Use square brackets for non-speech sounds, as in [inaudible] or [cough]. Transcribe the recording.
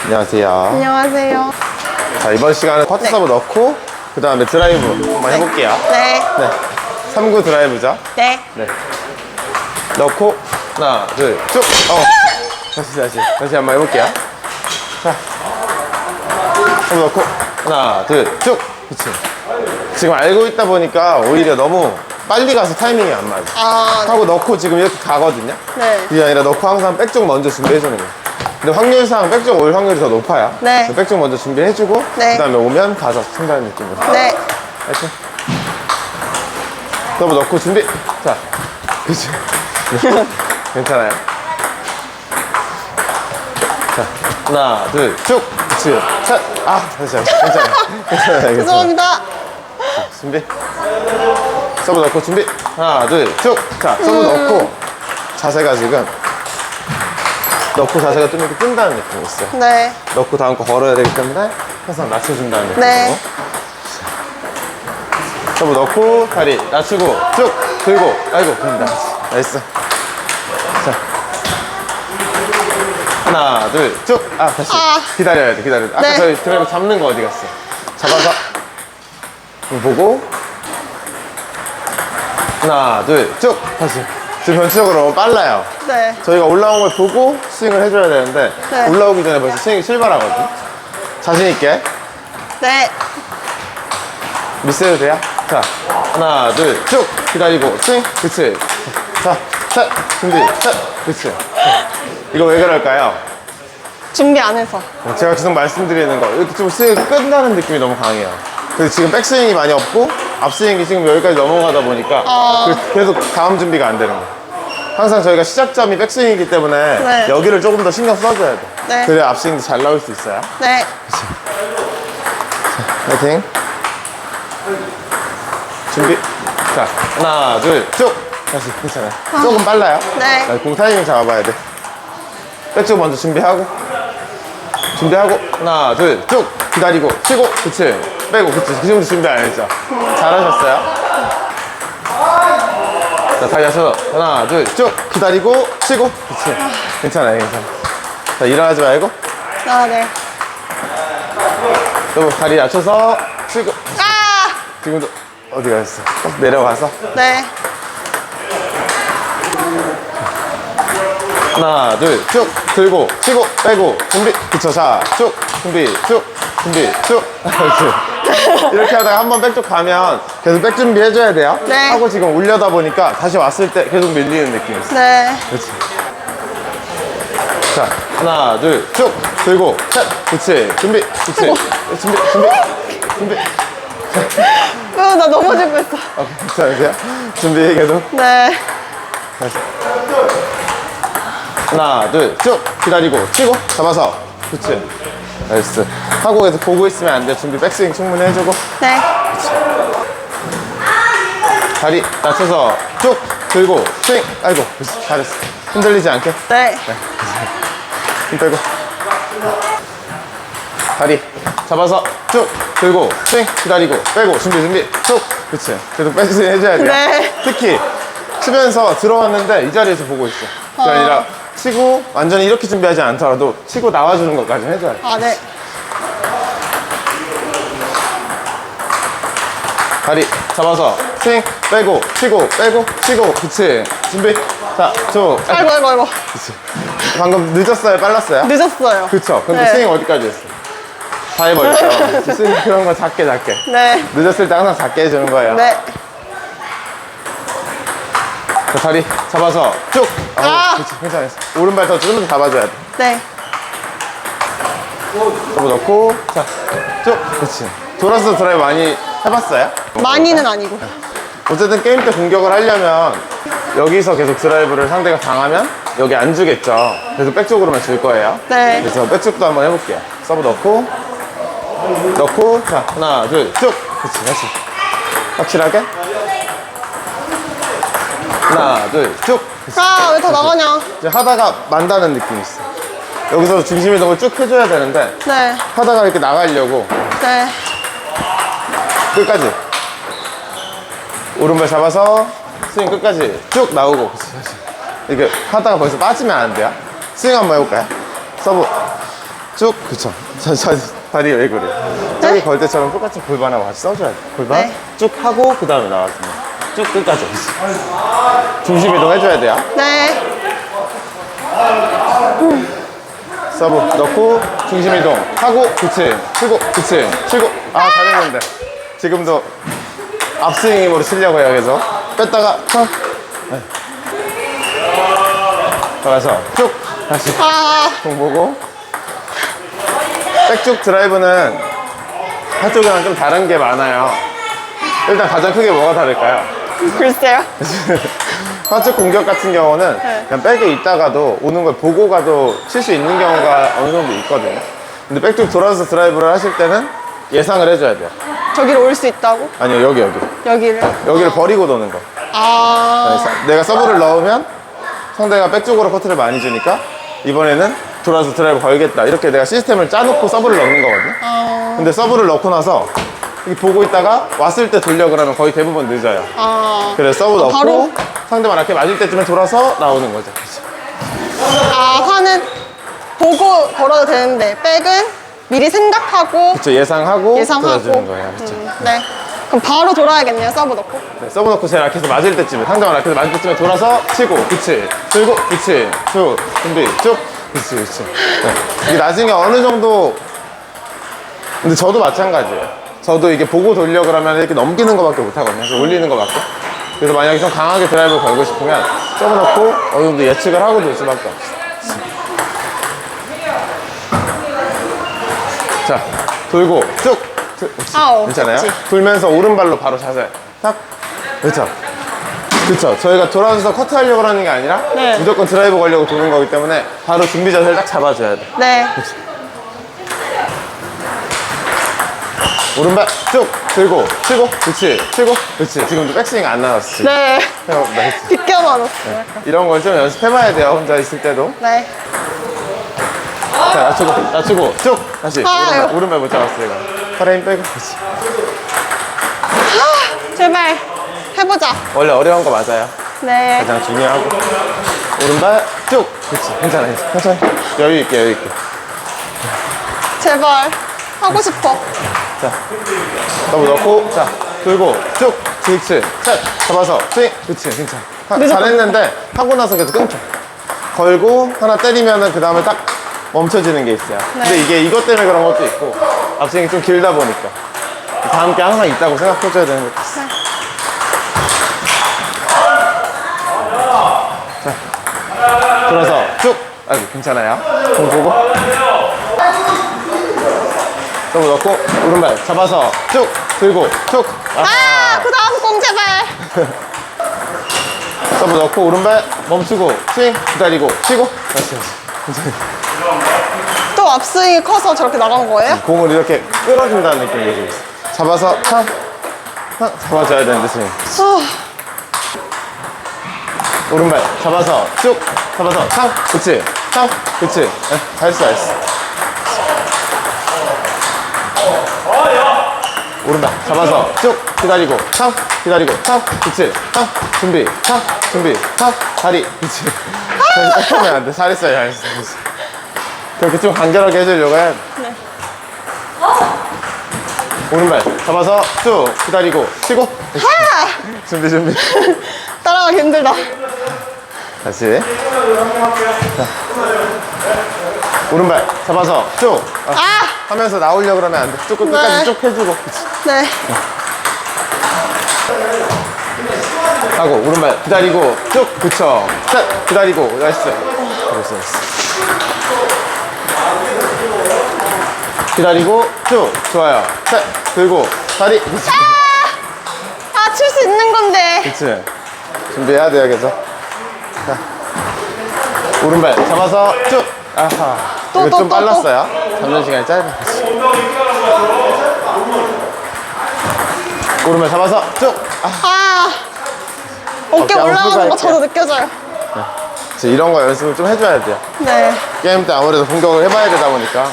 안녕하세요. 안녕하세요. 자, 이번 시간은 커트 네. 서브 넣고, 그 다음에 드라이브 한번 해볼게요. 네. 네. 3구 드라이브죠. 네. 네. 넣고, 하나, 둘, 쭉! 어. 다시, 다시. 다시 한번 해볼게요. 자. 서브 넣고, 하나, 둘, 쭉! 그치. 지금 알고 있다 보니까 오히려 너무 빨리 가서 타이밍이 안 맞아. 아, 하고 넣고 지금 이렇게 가거든요. 네. 그게 아니라 넣고 항상 백쪽 먼저 준비해주는 거예요. 근데 확률상 백쪽 올 확률이 더 높아요. 네. 그래서 백쪽 먼저 준비해주고, 네. 그 다음에 오면 가서 친다는 느낌으로. 네. 파이팅. 서브 넣고 준비. 자, 그치. [laughs] 괜찮아요. 자, 하나, 둘, 쭉. 그치. 셋. 아, 다시. 괜찮아요. 괜찮아요. 괜찮아요. 죄송합니다. 준비. 서브 넣고 준비. 하나, 둘, 쭉. 자, 서브 넣고 자세가 지금 넣고 자세가 좀 이렇게 뜬다는 느낌이 있어요. 네. 넣고 다음 거 걸어야 되기 때문에 항상 낮춰준다는 느낌으로. 네. 서브 넣고 다리 낮추고 쭉 들고 아이고 됩니다. 나이스. 자. 하나, 둘, 쭉. 아, 다시. 아. 기다려야 돼, 기다려야 돼. 아까 네. 저희 드라이브 잡는 거 어디 갔어? 잡아서. 보고. 하나, 둘, 쭉. 다시. 지금 전체적으로 너무 빨라요. 네. 저희가 올라온 걸 보고 스윙을 해줘야 되는데, 네. 올라오기 전에 벌써 스윙이 출발하거든. 자신 있게. 네. 미스해도 돼요? 자, 하나, 둘, 쭉! 기다리고, 스윙! 그치. 자, 셋! 준비, 셋! 그치. 이거 왜 그럴까요? 준비 안 해서. 제가 계속 말씀드리는 거, 이렇게 좀 스윙이 끝나는 느낌이 너무 강해요. 그래서 지금 백스윙이 많이 없고, 앞스윙이 지금 여기까지 넘어가다 보니까, 어. 그- 계속 다음 준비가 안 되는 거예요. 항상 저희가 시작점이 백스윙이기 때문에, 네. 여기를 조금 더 신경 써줘야 돼. 네. 그래야 앞스윙도 잘 나올 수 있어요. 네. 파이팅. 준비. 자, 하나, 둘, 쭉. 다시, 괜찮아요. 조금 빨라요. 네. 자, 공 타이밍 잡아봐야 돼. 백쪽 먼저 준비하고. 준비하고. 하나, 둘, 쭉. 기다리고, 치고, 그치. 빼고, 그치. 그 정도 준비 안 했죠. 잘하셨어요. 자, 다리 하셔서. 하나, 둘, 쭉. 기다리고, 치고, 그치. 괜찮아요, 괜찮아요. 자, 일어나지 말고. 아, 네. 또 다리 낮춰서, 치고. 아! 지금도 어디 갔어? 내려가서 네. 하나 둘 쭉 들고 치고 빼고 준비 그쵸 자쭉 준비 쭉 준비 쭉 이렇게 이렇게 하다가 한 번 백쪽 가면 계속 백 준비 해줘야 돼요 네. 하고 지금 올려다 보니까 다시 왔을 때 계속 밀리는 느낌이 있어 네. 그렇지 자 하나 둘 쭉 들고 셋 그치 준비 그치 준비 준비 준비 으, 나 넘어질 뻔했어. 어, 괜찮으세요? 준비 계속 네. 다시. 하나, 둘, 쭉 기다리고 치고 잡아서 그치 나이스. 하고 계속 보고 있으면 안 돼. 준비 백스윙 충분히 해주고. 네. 다리 낮춰서 쭉 들고 스윙. 아이고 잘했어. 흔들리지 않게. 네. 힘 빼고. 다리 잡아서 쭉 들고 스윙 기다리고 빼고 준비 준비. 쭉. 그치. 계속 백스윙 해줘야 돼요. 네. 특히 치면서 들어왔는데 이 자리에서 보고 있어. 그게 어. 아니라 치고 완전히 이렇게 준비하지 않더라도 치고 나와주는 것까지 해줘야 돼 아, 네. 다리 잡아서 스윙 빼고 치고 빼고 치고 그치 준비 자쭉 아이고, 아이고, 아이고. 그치 방금 늦었어요 빨랐어요? 늦었어요. 그쵸 근데 네. 스윙 어디까지 했어? 다 해버렸죠 [laughs] 스윙 그런 거 작게 작게 네. 늦었을 때 항상 작게 해주는 거예요 네. 자, 다리 잡아서 쭉. 아우, 아! 그치 괜찮아 오른발 더좀더 잡아줘야 돼. 네. 잡아 넣고 자 쭉. 그치 돌아서 드라이브 많이 해봤어요? 많이는 아니고. 어쨌든 게임 때 공격을 하려면 여기서 계속 드라이브를 상대가 당하면 여기 안 주겠죠. 그래서 백쪽으로만 줄 거예요. 네. 그래서 백쪽도 한번 해볼게요. 서브 넣고 넣고 자 하나 둘 쭉. 그치 다시. 확실하게 하나 둘 쭉. 아, 왜 다 나가냐. 이제 하다가 만다는 느낌이 있어. 여기서 중심 이동을 쭉 해줘야 되는데 네. 하다가 이렇게 나가려고. 네. 끝까지. 오른발 잡아서 스윙 끝까지 쭉 나오고. 그치. 이렇게 하다가 벌써 빠지면 안 돼요. 스윙 한번 해볼까요? 서브. 쭉. 그쵸. 저, 저 다리 왜 그래? 저기 걸 때처럼 똑같이 골반하고 같이 써줘야 돼. 골반 네. 쭉 하고 그 다음에 나와주면 쭉 끝까지 중심 이동 해줘야 돼요? 네. 서브 넣고 중심 이동. 하고 그치. 치고 그치. 치고. 아 잘했는데. 지금도 앞스윙 힘으로 치려고 해요 계속. 뺐다가 턴 네. 돌아서 쭉. 다시 아, 공 보고. 백쭉 드라이브는 한쪽이랑 좀 다른 게 많아요. 일단 가장 크게 뭐가 다를까요? 글쎄요. [laughs] 한쪽 공격 같은 경우는 네. 그냥 백에 있다가도 오는 걸 보고 가도 칠 수 있는 경우가 어느 정도 있거든요. 근데 백쭉 돌아서 드라이브를 하실 때는 예상을 해줘야 돼요. 저기로 올 수 있다고? 아니요 여기 여기. 여기를. 여기를 버리고 도는 거. 아, 내가 서브를 넣으면 상대가 백쪽으로 커트를 많이 주니까 이번에는 돌아서 드라이브 걸겠다. 이렇게 내가 시스템을 짜놓고 서브를 넣는 거거든요. 아, 근데 서브를 넣고 나서 이 보고 있다가 왔을 때 돌려 그러면 거의 대부분 늦어요 아. 그래서 서브 아, 넣고 바로? 상대방 이렇게 맞을 때쯤에 돌아서 나오는 거죠 아, 화는 보고 걸어도 되는데, 백은 미리 생각하고, 그쵸 예상하고 예상하고. 돌아주는 거예요 그쵸 음, 네. 그럼 바로 돌아야겠네요, 서브 넣고. 네, 서브 넣고 제 라켓에서 맞을 때쯤에 상대방 라켓에서 맞을 때쯤에 돌아서 치고 그치 들고 그치 쭉 준비 쭉 그치 그치 네. 이게 나중에 어느 정도 근데 저도 마찬가지예요 저도 이게 보고 돌려 그러면 이렇게 넘기는 거밖에 못 하거든요 그래서 올리는 거밖에 그래서 만약에 좀 강하게 드라이브 걸고 싶으면 넣고 어느 정도 예측을 하고 돌 수밖에 없어요 자 돌고 쭉. 아우, 괜찮아요? 그치. 돌면서 오른발로 바로 자세 탁 그렇죠 그쵸 저희가 돌아서서 커트 하려고 하는 게 아니라 네. 무조건 드라이브 걸려고 도는 거기 때문에 바로 준비 자세를 딱 잡아줘야 돼 네. 오른발 쭉 들고 치고 그치 치고 그치 지금 도 백스윙 안 나왔지 네. 어, 나이스. 비껴맞았어요. 약간. 이런 걸좀 연습해봐야 돼요 혼자 있을 때도 네. 자 낮추고 낮추고 쭉 다시 아유. 오른발, 오른발 못 잡았어 이거 팔에 힘 빼고 그치 제발, 해보자. 원래 어려운 거 맞아요 네. 가장 중요하고 오른발 쭉 그치 괜찮아 괜찮아 천천히 여유 있게 여유 있게 제발. 하고 싶어. 자 너무 넣고 자 들고 쭉 스위치 셋 잡아서 스윙 그치 괜찮아. 하-. 잘했는데 하고 나서 계속 끊겨 걸고 하나 때리면은 그 다음에 딱 멈춰지는 게 있어요. 근데 네. 이게 이것 때문에 그런 것도 있고 앞스윙이 좀 길다 보니까. 다음 게 항상 있다고 생각해줘야 되는 것도 있어 자 들어서 쭉 아이고 괜찮아요. 공 보고 좀 넣고 오른발 잡아서 쭉 들고 쭉. 아, 그 다음 공 제발. [laughs] 서브 넣고 오른발 멈추고 스윙 기다리고 치고. 다시. 또 앞스윙이 커서 저렇게 나간 거예요? 공을 이렇게 끌어준다는 느낌이 좀 있어 잡아서 탕, 탕 잡아줘야 되는데 스윙 아, 오른발 잡아서 쭉 잡아서 탕 그치. 탕 그치. 네, 잘했어 잘했어 오른발 잡아서 쭉 기다리고 탕 기다리고 탕 그치 탕 준비 탕 준비 탕 다리 그치 딱 하면 안돼 잘했어요 잘했어. 그렇게 좀 간결하게 해주려고 돼 네. 오른발 잡아서 쭉 기다리고 치고 아! 준비 준비 [laughs] 따라가기 힘들다. 다시. 자. 오른발 잡아서 쭉. 아, 아! 하면서 나오려고 그러면 안 돼. 쭉 끝까지 네. 쭉 해주고. 그치. 네. 하고 오른발 기다리고 쭉. 그쵸. 셋. 기다리고. 나이스. 잘했어. 기다리고 쭉. 좋아요. 셋. 들고 다리. 아, 칠 수 있는 건데. 그치. 준비해야 돼요, 계속. 자. 오른발 잡아서 쭉. 아하. 또, 이거 또, 좀 또, 빨랐어요. 잡는 시간이 짧아. 오른발 잡아서 쭉. 아, 아, 어깨 어깨 안 올라가는 거 풀고 저도 느껴져요. 진짜 이런 거 연습을 좀 해줘야 돼요. 네. 게임 때 아무래도 공격을 해봐야 되다 보니까